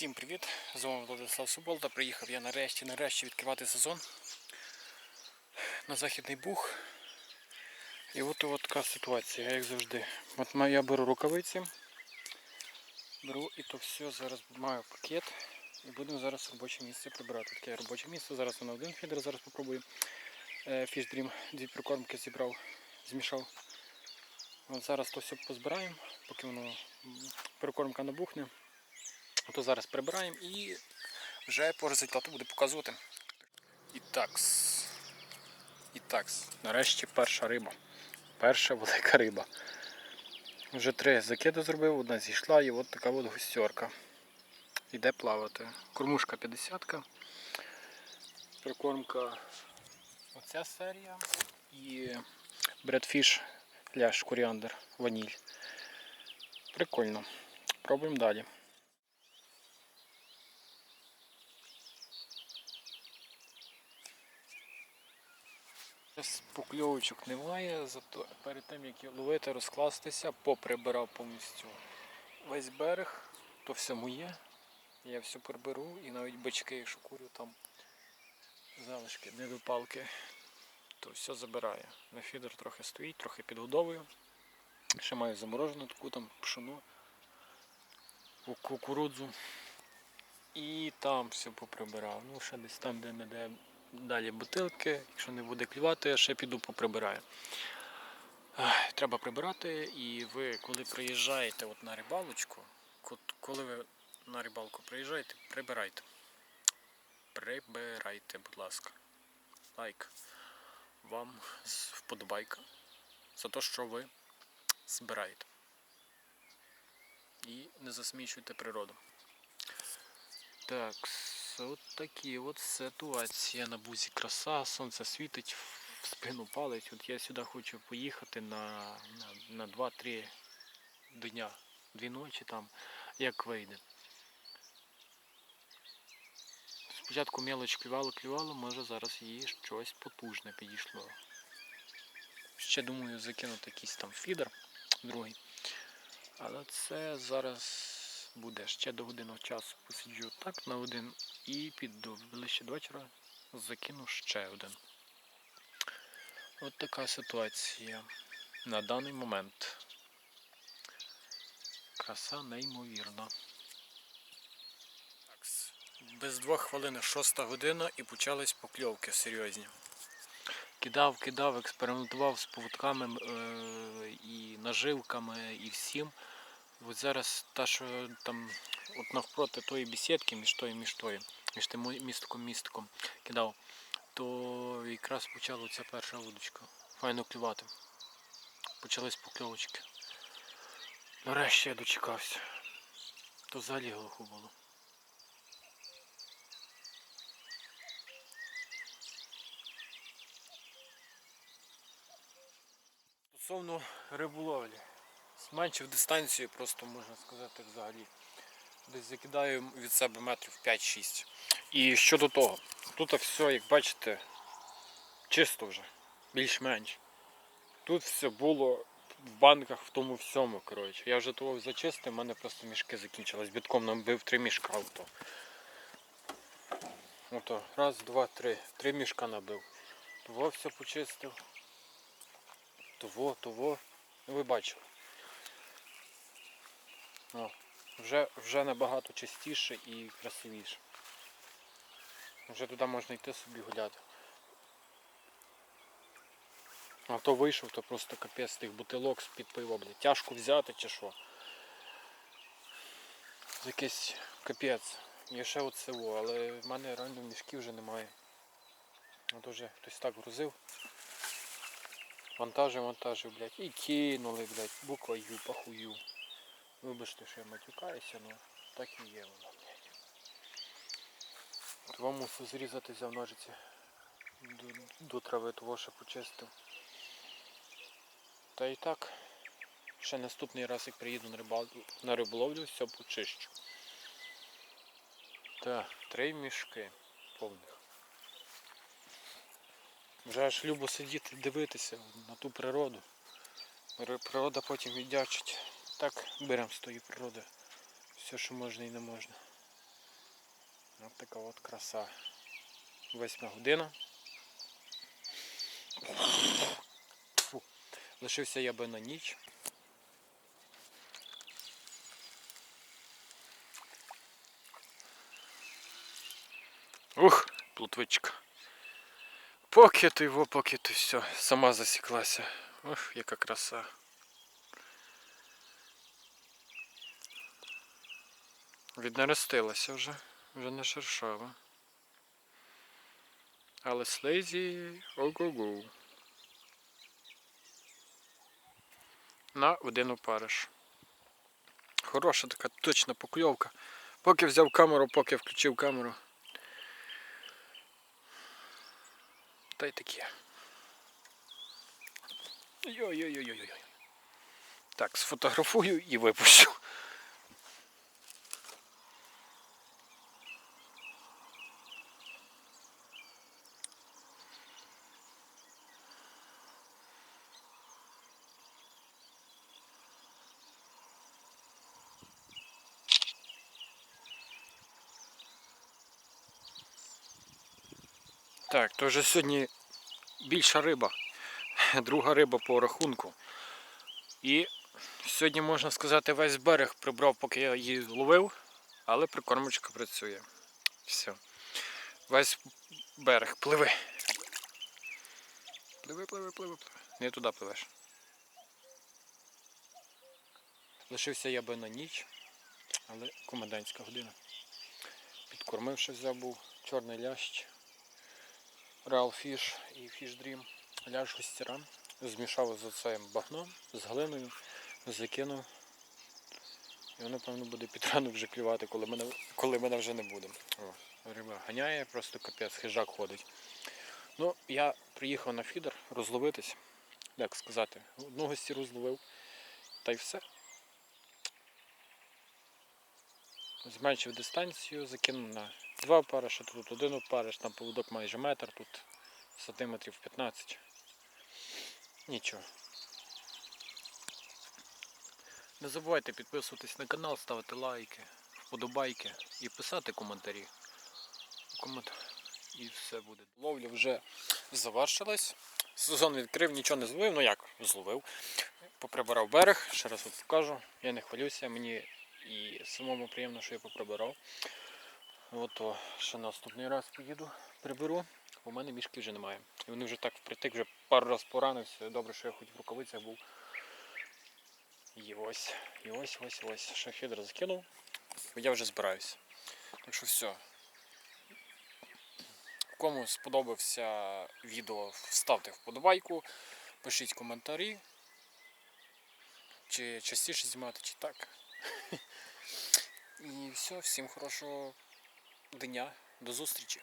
Всім привіт! З вами Владислав Суболта. Приїхав я нарешті, нарешті відкривати сезон на Західний Буг. І от, от така ситуація, як завжди. От я беру рукавиці, беру і то все, зараз маю пакет і будемо зараз робоче місце прибирати. Таке робоче місце. Зараз на один фідер, зараз попробую. Е, Fish Dream, дві прикормки зібрав, змішав. От зараз то все позбираємо, поки воно прикормка набухне. То зараз прибираємо і вже по результату буде показувати. І такс. І такс. Нарешті перша риба. Перша велика риба. Вже три закиди зробив, одна зійшла і от така от густерка. Іде плавати. Кормушка 50 Прикормка оця серія. І бредфіш ляш коріандр, ваніль. Прикольно. Пробуємо далі. Зараз покльовочок немає, зато перед тим як ловити, розкластися, поприбирав повністю весь берег, то все моє. Я все приберу і навіть бички, якщо курю там залишки, недопалки, то все забираю. На фідер трохи стоїть, трохи підгодовую. Ще маю заморожену таку там пшену, кукурудзу. І там все поприбирав. Ну, ще десь там, де не де далі бутилки. Якщо не буде клювати, я ще піду поприбираю. Треба прибирати, і ви, коли приїжджаєте от на рибалочку, коли ви на рибалку приїжджаєте, прибирайте. Прибирайте, будь ласка. Лайк. Вам вподобайка за те, що ви збираєте. І не засмічуйте природу. Так, от такі от ситуація на бузі краса, сонце світить, в спину палить. От я сюди хочу поїхати на, на, на 2-3 дня, дві ночі там, як вийде. Спочатку мелоч клювало, клювало, може зараз їй щось потужне підійшло. Ще думаю закинути якийсь там фідер другий. Але це зараз буде ще до години часу посиджу так на один і піду ближче до вечора закину ще один. От така ситуація на даний момент. Краса неймовірна. Без двох хвилин шоста година і почались покльовки серйозні. Кидав, кидав, експериментував з поводками е, і наживками, і всім. От зараз та, що там от навпроти тої бесідки, між тою, між тою, між тим містком, містком кидав, то якраз почала ця перша вудочка. Файно клювати. Почались покльовочки. Нарешті я дочекався. То взагалі глухо було. Стосовно риболовлі. Зменшив дистанцію, просто можна сказати взагалі. Десь закидаю від себе метрів 5-6. І щодо того, тут все, як бачите, чисто вже, більш-менш. Тут все було в банках в тому всьому. коротше. Я вже того зачистив, в мене просто мішки закінчились. Бітком набив три мішка. Ото. Ото, раз, два, три. Три мішка набив. Того все почистив. Того, того. Ну ви бачили. О, вже, вже набагато чистіше і красивіше. Вже туди можна йти собі гуляти. А то вийшов, то просто капець тих бутилок з-під пива, блядь. Тяжко взяти чи що. Якийсь капець. Є ще от село, але в мене реально мішків вже немає. От уже хтось так грузив. Вантажив, вантажив, блядь. І кинули, блядь, буква Ю, похую. Вибачте, що я матюкаюся, але так і є воно. Того мусив зрізати взяв ножиці до, до трави, того що почистив. Та і так, ще наступний раз, як приїду на, рибал... на риболовлю, все почищу. Так, три мішки повних. Вже аж любо сидіти дивитися на ту природу. Природа потім віддячить. Так беремо з тої природи. Все, що можна і не можна. Ось така от краса. Восьма година. Фу. Лишився я би на ніч. Ух, плутвичка. Поки ти його, поки ти все, сама засіклася. Ух, яка краса. Віднерестилася вже, вже не шершава. Але слизі ого-го. На один опариш. Хороша така точна покльовка. Поки взяв камеру, поки включив камеру. Та й таке. Йой-йой-йой-йой. Так, сфотографую і випущу. Так, то вже сьогодні більша риба. Друга риба по рахунку. І сьогодні, можна сказати, весь берег прибрав, поки я її ловив, але прикормочка працює. Все. Весь берег пливи. Пливи, пливи, пливи, пливи. Не туди пливеш. Лишився я би на ніч, але комендантська година. Підкормив щось забув. Чорний лящ. Real Fish і Fish Dream. Ляж гостіра. Змішав з оцим багном, з глиною, закинув. І воно, певно, буде під ранок вже клювати, коли мене, коли мене вже не буде. О, риба ганяє, просто капець, хижак ходить. Ну, я приїхав на фідер розловитись, як сказати, одну гостіру зловив, та й все. Зменшив дистанцію, закинув на два опариша, тут один опариш, там поводок майже метр, тут сантиметрів 15. Нічого. Не забувайте підписуватись на канал, ставити лайки, вподобайки і писати коментарі. Комент... І все буде. Ловля вже завершилась. Сезон відкрив, нічого не зловив, ну як зловив. Поприбирав берег, ще раз от покажу. Я не хвилююся, мені і самому приємно, що я поприбирав. От то ще наступний раз поїду, приберу. У мене мішки вже немає. І вони вже так впритик, вже пару разів поранився. Добре, що я хоч в рукавицях був. І ось, і ось, ось, ось. Ще фідер закинув. Я вже збираюсь. Так що все. Кому сподобався відео, ставте вподобайку, пишіть коментарі. Чи частіше знімати, чи так. І все, всім хорошого дня, до зустрічі.